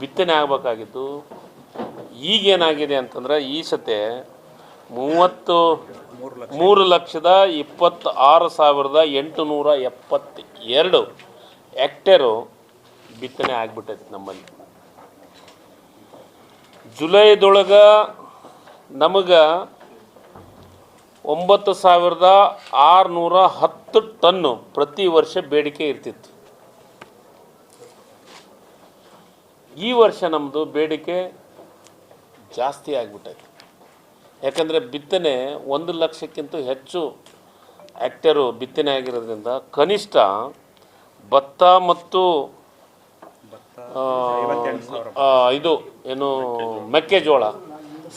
ಬಿತ್ತನೆ ಆಗಬೇಕಾಗಿತ್ತು ಈಗೇನಾಗಿದೆ ಅಂತಂದ್ರೆ ಈ ಸತೆ ಮೂವತ್ತು ಮೂರು ಲಕ್ಷದ ಇಪ್ಪತ್ತಾರು ಸಾವಿರದ ಎಂಟುನೂರ ಎಪ್ಪತ್ತೆರಡು ಹೆಕ್ಟೇರು ಬಿತ್ತನೆ ಆಗ್ಬಿಟ್ಟೈತೆ ನಮ್ಮಲ್ಲಿ. ಜುಲೈದೊಳಗೆ ನಮಗೆ ಒಂಬತ್ತು ಸಾವಿರದ ಆರುನೂರ ಹತ್ತು ಟನ್ನು ಪ್ರತಿ ವರ್ಷ ಬೇಡಿಕೆ ಇರ್ತಿತ್ತು. ಈ ವರ್ಷ ನಮ್ಮದು ಬೇಡಿಕೆ ಜಾಸ್ತಿ ಆಗಿಬಿಟ್ಟೈತೆ. ಯಾಕಂದರೆ ಬಿತ್ತನೆ ಒಂದು ಲಕ್ಷಕ್ಕಿಂತ ಹೆಚ್ಚು ಆ್ಯಕ್ಟರು ಬಿತ್ತನೆ ಆಗಿರೋದ್ರಿಂದ ಕನಿಷ್ಠ ಭತ್ತ ಮತ್ತು ಇದು ಏನು ಮೆಕ್ಕೆಜೋಳ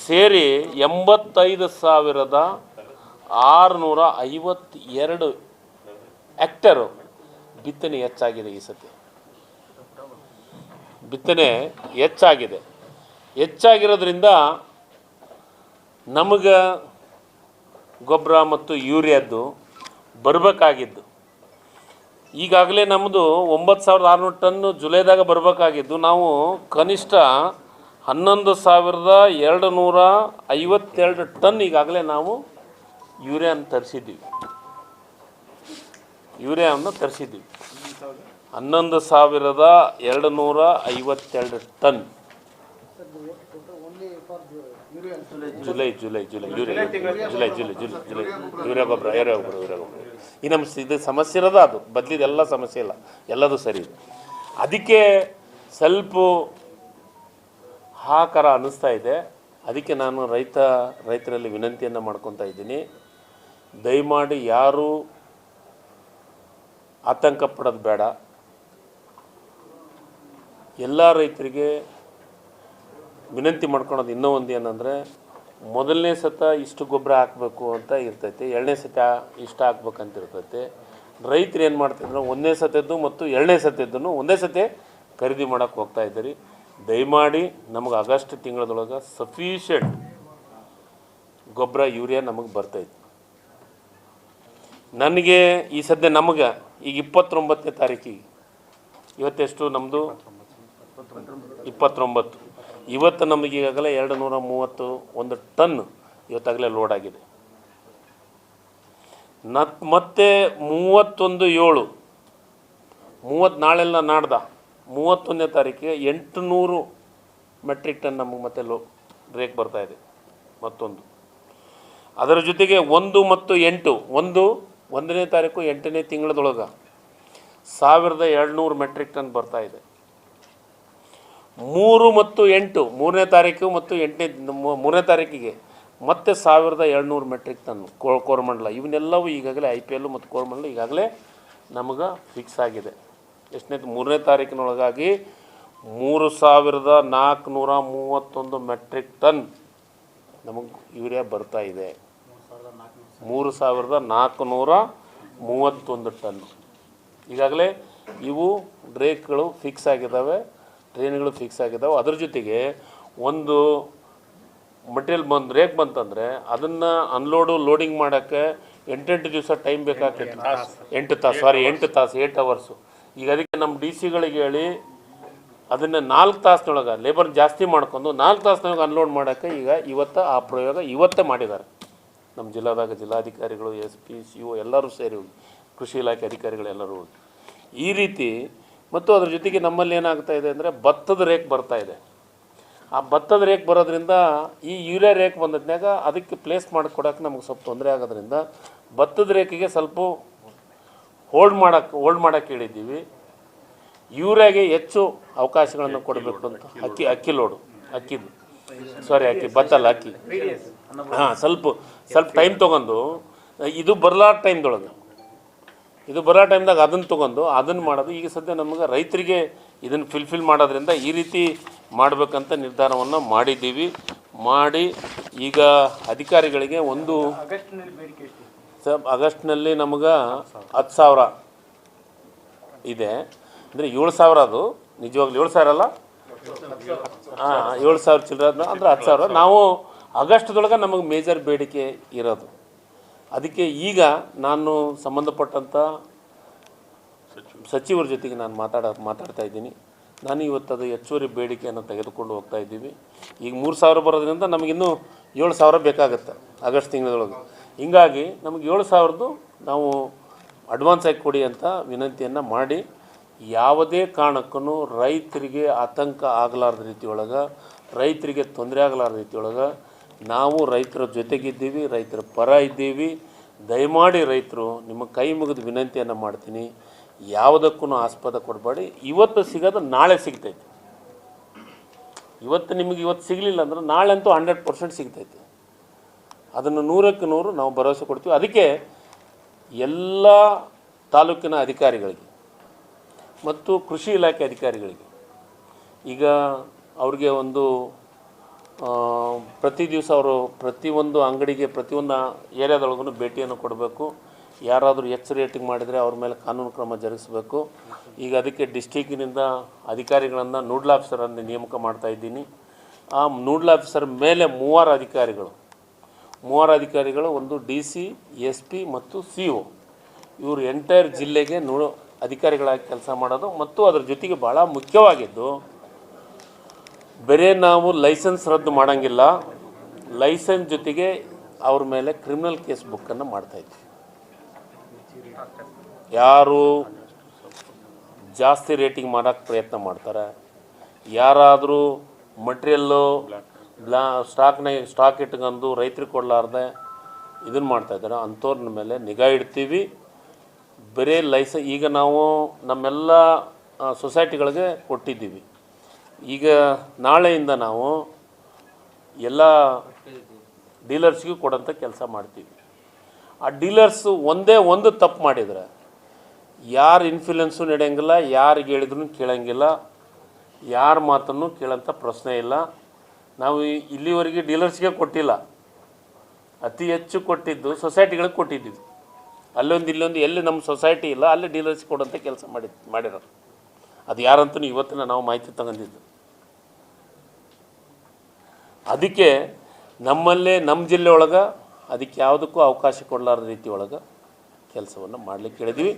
ಸೇರಿ ಎಂಬತ್ತೈದು ಸಾವಿರದ ಆರುನೂರ ಐವತ್ತೆರಡು ಆ್ಯಕ್ಟರು ಬಿತ್ತನೆ ಹೆಚ್ಚಾಗಿದೆ ಈ ಸತಿ. ಬಿತ್ತನೆ ಹೆಚ್ಚಾಗಿದೆ. ಹೆಚ್ಚಾಗಿರೋದ್ರಿಂದ ನಮಗೆ ಗೊಬ್ಬರ ಮತ್ತು ಯೂರಿಯಾದ್ದು ಬರಬೇಕಾಗಿದ್ದು. ಈಗಾಗಲೇ ನಮ್ಮದು ಒಂಬತ್ತು ಸಾವಿರದ ಆರುನೂರು ಟನ್ನು ಜುಲೈದಾಗ ಬರಬೇಕಾಗಿದ್ದು, ನಾವು ಕನಿಷ್ಠ ಹನ್ನೊಂದು ಸಾವಿರದ ಎರಡು ನೂರ ಐವತ್ತೆರಡು ಟನ್ ಈಗಾಗಲೇ ನಾವು ಯೂರಿಯಾನ ತರಿಸಿದ್ದೀವಿ. ಯೂರಿಯಾವನ್ನು ತರಿಸಿದ್ದೀವಿ. ಹನ್ನೊಂದು ಸಾವಿರದ ಎರಡು ನೂರ ಐವತ್ತೆರಡು ton. July July July, urea July July July July urea ಗೊಬ್ಬರ ಯೂರಿಯಾ ಗೊಬ್ಬರ ಯೂರಿಯಾ ಗೊಬ್ಬರ. ಈ ನಮ್ಮ ಇದು ಸಮಸ್ಯೆ ಇರೋದ ಅದು. ಬದಲಿದೆಲ್ಲ ಸಮಸ್ಯೆ ಇಲ್ಲ. ಎಲ್ಲದೂ ಸರಿ ಇದೆ. ಅದಕ್ಕೆ ಸ್ವಲ್ಪ ಹಾಕರ ಅನ್ನಿಸ್ತಾ ಇದೆ. ಅದಕ್ಕೆ ನಾನು ರೈತ, ರೈತರಲ್ಲಿ ವಿನಂತಿಯನ್ನು ಮಾಡ್ಕೊತಾ ಇದ್ದೀನಿ. ದಯಮಾಡಿ ಯಾರೂ ಆತಂಕ ಪಡೋದು ಬೇಡ. ಎಲ್ಲ ರೈತರಿಗೆ ವಿನಂತಿ ಮಾಡ್ಕೊಳೋದು ಇನ್ನೂ ಒಂದು ಏನಂದರೆ, ಮೊದಲನೇ ಸತ ಇಷ್ಟು ಗೊಬ್ಬರ ಹಾಕಬೇಕು ಅಂತ ಇರ್ತೈತೆ, ಎರಡನೇ ಸತ ಇಷ್ಟು ಹಾಕ್ಬೇಕಂತ ಇರ್ತೈತೆ. ರೈತರು ಏನು ಮಾಡ್ತಿದ್ರು, ಒಂದನೇ ಸತದ್ದು ಮತ್ತು ಎರಡನೇ ಸತದ್ದನ್ನು ಒಂದೇ ಸತಿ ಖರೀದಿ ಮಾಡೋಕ್ಕೆ ಹೋಗ್ತಾ ಇದ್ದೀರಿ. ದಯಮಾಡಿ ನಮಗೆ ಆಗಸ್ಟ್ ತಿಂಗಳದೊಳಗೆ ಸಫಿಷಿಯೆಂಟ್ ಗೊಬ್ಬರ, ಯೂರಿಯಾ ನಮಗೆ ಬರ್ತೈತೆ. ನನಗೆ ಈ ಸದ್ಯ ನಮಗೆ ಈಗ ಇಪ್ಪತ್ತೊಂಬತ್ತನೇ ತಾರೀಕಿಗೆ, ಇವತ್ತೆಷ್ಟು ನಮ್ಮದು ಇಪ್ಪತ್ತೊಂಬತ್ತು. ಇವತ್ತು ನಮಗೆ ಈಗಾಗಲೇ ಎರಡು ನೂರ ಮೂವತ್ತು ಒಂದು ಟನ್ ಇವತ್ತಾಗಲೇ ಲೋಡ್ ಆಗಿದೆ. ನ ಮತ್ತೆ ಮೂವತ್ತೊಂದು ಏಳು ಮೂವತ್ತು ನಾಳೆಲ್ಲ ನಾಡ್ದ, ಮೂವತ್ತೊಂದನೇ ತಾರೀಕಿಗೆ ಎಂಟು ನೂರು ಮೆಟ್ರಿಕ್ ಟನ್ ನಮಗೆ ಮತ್ತೆ ಲೋ ರೇಕ್ ಬರ್ತಾ ಇದೆ, ಮತ್ತೊಂದು. ಅದರ ಜೊತೆಗೆ ಒಂದು ಮತ್ತು ಎಂಟು, ಒಂದು, ಒಂದನೇ ತಾರೀಕು ಎಂಟನೇ ತಿಂಗಳದೊಳಗೆ ಸಾವಿರದ ಏಳ್ನೂರು ಮೆಟ್ರಿಕ್ ಟನ್ ಬರ್ತಾ ಇದೆ. ಮೂರು ಮತ್ತು ಎಂಟು, ಮೂರನೇ ತಾರೀಕು ಮತ್ತು ಎಂಟನೇ ಮೂರನೇ ತಾರೀಕಿಗೆ ಮತ್ತೆ ಸಾವಿರದ ಏಳ್ನೂರು ಮೆಟ್ರಿಕ್ ಟನ್ ಕೋ, ಕೋರಮಂಡಲ. ಇವನ್ನೆಲ್ಲವೂ ಈಗಾಗಲೇ ಐ ಪಿ ಎಲ್ಲು ಮತ್ತು ಕೋರಮಂಡಲ ಈಗಾಗಲೇ ನಮಗೆ ಫಿಕ್ಸ್ ಆಗಿದೆ. ಎಷ್ಟನೇ ಮೂರನೇ ತಾರೀಕಿನೊಳಗಾಗಿ ಮೂರು ಸಾವಿರದ ನಾಲ್ಕುನೂರ ಮೂವತ್ತೊಂದು ಮೆಟ್ರಿಕ್ ಟನ್ ನಮಗೆ ಯೂರಿಯಾ ಬರ್ತಾ ಇದೆ. ಮೂರು ಸಾವಿರದ ನಾಲ್ಕುನೂರ ಮೂವತ್ತೊಂದು ಟನ್ ಈಗಾಗಲೇ ಇವು ಡ್ರೇಕ್ಗಳು ಫಿಕ್ಸ್ ಆಗಿದ್ದಾವೆ. ಟ್ರೈನ್ಗಳು ಫಿಕ್ಸ್ ಆಗಿದ್ದಾವೆ ಅದ್ರ ಜೊತೆಗೆ ಒಂದು ಮಟೀರಿಯಲ್ ಬಂದು ರೇಕ್ ಬಂತಂದರೆ ಅದನ್ನು ಅನ್ಲೋಡು ಲೋಡಿಂಗ್ ಮಾಡೋಕ್ಕೆ ಎಂಟೆಂಟು ದಿವಸ ಟೈಮ್ ಬೇಕಾಗ್ತೈತೆ ಎಂಟು ತಾಸು. ಸಾರಿ ಎಂಟು ತಾಸು ಏಟ್ ಅವರ್ಸು ಈಗ ಅದಕ್ಕೆ ನಮ್ಮ ಡಿ ಸಿಗಳಿಗೆ ಹೇಳಿ ಅದನ್ನು ನಾಲ್ಕು ತಾಸಿನೊಳಗೆ ಲೇಬರ್ ಜಾಸ್ತಿ ಮಾಡ್ಕೊಂಡು ನಾಲ್ಕು ತಾಸಿನೊಳಗೆ ಅನ್ಲೋಡ್ ಮಾಡೋಕ್ಕೆ ಈಗ ಇವತ್ತು ಆ ಪ್ರಯೋಗ ಇವತ್ತೇ ಮಾಡಿದ್ದಾರೆ. ನಮ್ಮ ಜಿಲ್ಲಾದಾಗ ಜಿಲ್ಲಾಧಿಕಾರಿಗಳು ಎಸ್ ಪಿ ಸಿ ಒ ಎಲ್ಲರೂ ಸೇರಿ ಹೋಗಿ ಕೃಷಿ ಇಲಾಖೆ ಅಧಿಕಾರಿಗಳೆಲ್ಲರೂ ಹೋಗಿ. ಈ ರೀತಿ ಮತ್ತು ಅದ್ರ ಜೊತೆಗೆ ನಮ್ಮಲ್ಲಿ ಏನಾಗ್ತಾ ಇದೆ ಅಂದರೆ ಭತ್ತದ ರೇಕ್ ಬರ್ತಾ ಇದೆ. ಆ ಭತ್ತದ ರೇಕ್ ಬರೋದ್ರಿಂದ ಈ ಯೂರಿಯಾ ರೇಕ್ ಬಂದದ್ನಾಗ ಅದಕ್ಕೆ ಪ್ಲೇಸ್ ಮಾಡಿಕೊಡೋಕೆ ನಮಗೆ ಸ್ವಲ್ಪ ತೊಂದರೆ ಆಗೋದ್ರಿಂದ ಭತ್ತದ ರೇಖೆಗೆ ಸ್ವಲ್ಪ ಹೋಲ್ಡ್ ಮಾಡೋಕ್ಕೆ ಹೋಲ್ಡ್ ಮಾಡೋಕ್ಕೆ ಹೇಳಿದ್ದೀವಿ. ಯೂರಿಯಾಗೆ ಹೆಚ್ಚು ಅವಕಾಶಗಳನ್ನು ಕೊಡಬೇಕು ಅಂತ. ಅಕ್ಕಿ ಅಕ್ಕಿ ಲೋಡು ಅಕ್ಕಿದು. ಸಾರಿ ಅಕ್ಕಿ ಭತ್ತಲ್ಲ ಅಕ್ಕಿ. ಹಾಂ ಸ್ವಲ್ಪ ಸ್ವಲ್ಪ ಟೈಮ್ ತೊಗೊಂಡು ಇದು ಬರಲಾರ ಟೈಮ್ದೊಳಗೆ ಇದು ಬರೋ ಟೈಮ್ದಾಗ ಅದನ್ನು ತೊಗೊಂಡು ಅದನ್ನು ಮಾಡೋದು. ಈಗ ಸದ್ಯ ನಮಗೆ ರೈತರಿಗೆ ಇದನ್ನು ಫಿಲ್ಫಿಲ್ ಮಾಡೋದ್ರಿಂದ ಈ ರೀತಿ ಮಾಡಬೇಕಂತ ನಿರ್ಧಾರವನ್ನು ಮಾಡಿದ್ದೀವಿ. ಮಾಡಿ ಈಗ ಅಧಿಕಾರಿಗಳಿಗೆ ಒಂದು ಸಬ್ ಆಗಸ್ಟ್ನಲ್ಲಿ ನಮಗೆ ಹತ್ತು ಸಾವಿರ ಇದೆ. ಅಂದರೆ ಏಳು ಸಾವಿರ ಅದು. ನಿಜವಾಗ್ಲೂ ಏಳು ಸಾವಿರ ಅಲ್ಲ? ಹಾಂ, ಏಳು ಸಾವಿರ ಚಿಲ್ಲರೆ ಅಂದ್ರೆ ಹತ್ತು ಸಾವಿರ. ನಾವು ಆಗಸ್ಟ್ದೊಳಗೆ ನಮಗೆ ಮೇಜರ್ ಬೇಡಿಕೆ ಇರೋದು. ಅದಕ್ಕೆ ಈಗ ನಾನು ಸಂಬಂಧಪಟ್ಟಂಥ ಸಚಿವರ ಜೊತೆಗೆ ನಾನು ಮಾತಾಡ, ಮಾತಾಡ್ತಾ ಇದ್ದೀನಿ. ನಾನು ಇವತ್ತು ಅದು ಹೆಚ್ಚುವರಿ ಬೇಡಿಕೆಯನ್ನು ತೆಗೆದುಕೊಂಡು ಹೋಗ್ತಾ ಇದ್ದೀವಿ. ಈಗ ಮೂರು ಸಾವಿರ ಬರೋದ್ರಿಂದ ನಮಗಿನ್ನೂ ಏಳು ಸಾವಿರ ಬೇಕಾಗುತ್ತೆ ಆಗಸ್ಟ್ ತಿಂಗಳೊಳಗೆ. ಹಿಂಗಾಗಿ ನಮಗೆ ಏಳು ಸಾವಿರದ್ದು ನಾವು ಅಡ್ವಾನ್ಸ್ ಆಗಿ ಕೊಡಿ ಅಂತ ವಿನಂತಿಯನ್ನು ಮಾಡಿ, ಯಾವುದೇ ಕಾರಣಕ್ಕೂ ರೈತರಿಗೆ ಆತಂಕ ಆಗಲಾರ್ದ ರೀತಿಯೊಳಗೆ, ರೈತರಿಗೆ ತೊಂದರೆ ಆಗಲಾರ್ದ ರೀತಿಯೊಳಗೆ ನಾವು ರೈತರ ಜೊತೆಗಿದ್ದೀವಿ, ರೈತರ ಪರ ಇದ್ದೀವಿ. ದಯಮಾಡಿ ರೈತರು, ನಿಮ್ಮ ಕೈ ಮುಗಿದು ವಿನಂತಿಯನ್ನು ಮಾಡ್ತೀನಿ. ಯಾವುದಕ್ಕೂ ಆಸ್ಪದ ಕೊಡಬೇಡಿ. ಇವತ್ತು ಸಿಗೋದು ನಾಳೆ ಸಿಗ್ತೈತೆ. ಇವತ್ತು ನಿಮಗೆ ಇವತ್ತು ಸಿಗಲಿಲ್ಲ ಅಂದ್ರೆ ನಾಳೆ ಅಂತೂ ಹಂಡ್ರೆಡ್ ಪರ್ಸೆಂಟ್ ಸಿಗ್ತೈತೆ. ಅದನ್ನು ನೂರಕ್ಕೆ ನೂರು ನಾವು ಭರವಸೆ ಕೊಡ್ತೀವಿ. ಅದಕ್ಕೆ ಎಲ್ಲ ತಾಲೂಕಿನ ಅಧಿಕಾರಿಗಳಿಗೆ ಮತ್ತು ಕೃಷಿ ಇಲಾಖೆ ಅಧಿಕಾರಿಗಳಿಗೆ ಈಗ ಅವ್ರಿಗೆ ಒಂದು ಪ್ರತಿ ದಿವಸ ಅವರು ಪ್ರತಿಯೊಂದು ಅಂಗಡಿಗೆ, ಪ್ರತಿಯೊಂದು ಏರಿಯಾದೊಳಗೂ ಭೇಟಿಯನ್ನು ಕೊಡಬೇಕು. ಯಾರಾದರೂ ಎಚ್ ರೇಟಿಂಗ್ ಮಾಡಿದರೆ ಅವ್ರ ಮೇಲೆ ಕಾನೂನು ಕ್ರಮ ಜರುಗಿಸಬೇಕು. ಈಗ ಅದಕ್ಕೆ ಡಿಸ್ಟಿಕ್ಕಿನಿಂದ ಅಧಿಕಾರಿಗಳನ್ನು ನೂಡ್ಲ್ ಆಫೀಸರನ್ನು ನೇಮಕ ಮಾಡ್ತಾ ಇದ್ದೀನಿ. ಆ ನೂಡ್ಲ್ ಆಫೀಸರ್ ಮೇಲೆ ಮೂವರು ಅಧಿಕಾರಿಗಳು. ಮೂವರು ಅಧಿಕಾರಿಗಳು, ಒಂದು ಡಿ ಸಿ, ಎಸ್ ಪಿ ಮತ್ತು ಸಿ ಒ. ಇವರು ಎಂಟೈರ್ ಜಿಲ್ಲೆಗೆ ನೂ ಅಧಿಕಾರಿಗಳಾಗಿ ಕೆಲಸ ಮಾಡೋದು ಮತ್ತು ಅದರ ಜೊತೆಗೆ ಭಾಳ ಮುಖ್ಯವಾಗಿದ್ದು ಬರೀ ನಾವು ಲೈಸೆನ್ಸ್ ರದ್ದು ಮಾಡೋಂಗಿಲ್ಲ. ಲೈಸೆನ್ಸ್ ಜೊತೆಗೆ ಅವ್ರ ಮೇಲೆ ಕ್ರಿಮಿನಲ್ ಕೇಸ್ ಬುಕ್ಕನ್ನು ಮಾಡ್ತಾಯಿದ್ವಿ ಯಾರು ಜಾಸ್ತಿ ರೇಟಿಂಗ್ ಮಾಡೋಕ್ಕೆ ಪ್ರಯತ್ನ ಮಾಡ್ತಾರೆ. ಯಾರಾದರೂ ಮಟ್ರಿಯಲ್ಲು ಬ್ಲಾ ಸ್ಟಾಕ್ನ ಸ್ಟಾಕ್ ಇಟ್ಕೊಂಡು ರೈತರಿಗೆ ಕೊಡಲಾರ್ದೆ ಇದನ್ನು ಮಾಡ್ತಾಯಿದ್ದಾರೆ ಅಂಥವ್ರನ್ನ ಮೇಲೆ ನಿಗಾ ಇಡ್ತೀವಿ. ಬರೀ ಲೈಸ, ಈಗ ನಾವು ನಮ್ಮೆಲ್ಲ ಸೊಸೈಟಿಗಳಿಗೆ ಕೊಟ್ಟಿದ್ದೀವಿ. ಈಗ ನಾಳೆಯಿಂದ ನಾವು ಎಲ್ಲ ಡೀಲರ್ಸ್ಗೂ ಕೊಡೋಂಥ ಕೆಲಸ ಮಾಡ್ತೀವಿ. ಆ ಡೀಲರ್ಸು ಒಂದೇ ಒಂದು ತಪ್ಪು ಮಾಡಿದರೆ ಯಾರ ಇನ್ಫ್ಲೂಯೆನ್ಸು ನಡೆಯಂಗಿಲ್ಲ ಯಾರಿಗೆ ಹೇಳಿದ್ರು ಕೇಳೋಂಗಿಲ್ಲ, ಯಾರ ಮಾತನ್ನು ಕೇಳೋಂಥ ಪ್ರಶ್ನೆ ಇಲ್ಲ. ನಾವು ಇಲ್ಲಿವರೆಗೆ ಡೀಲರ್ಸ್ಗೆ ಕೊಟ್ಟಿಲ್ಲ. ಅತಿ ಹೆಚ್ಚು ಕೊಟ್ಟಿದ್ದು ಸೊಸೈಟಿಗಳಿಗೆ ಕೊಟ್ಟಿದ್ದೀವಿ ಅಲ್ಲೊಂದು ಇಲ್ಲೊಂದು ಎಲ್ಲಿ ನಮ್ಮ ಸೊಸೈಟಿ ಇಲ್ಲ, ಅಲ್ಲಿ ಡೀಲರ್ಸ್ ಕೊಡೋಂಥ ಕೆಲಸ ಮಾಡಿ ಮಾಡಿರೋರು. ಅದು ಯಾರಂತೂ ಇವತ್ತಿನ ನಾವು ಮಾಹಿತಿ ತಗೊಂಡಿದ್ದು. ಅದಕ್ಕೆ ನಮ್ಮಲ್ಲೇ ನಮ್ಮ ಜಿಲ್ಲೆ ಒಳಗೆ ಅದಕ್ಕೆ ಯಾವುದಕ್ಕೂ ಅವಕಾಶ ಕೊಡಲಾರದ ರೀತಿ ಒಳಗೆ ಕೆಲಸವನ್ನು ಮಾಡಲಿಕ್ಕೆ ಹೇಳಿದ್ವಿ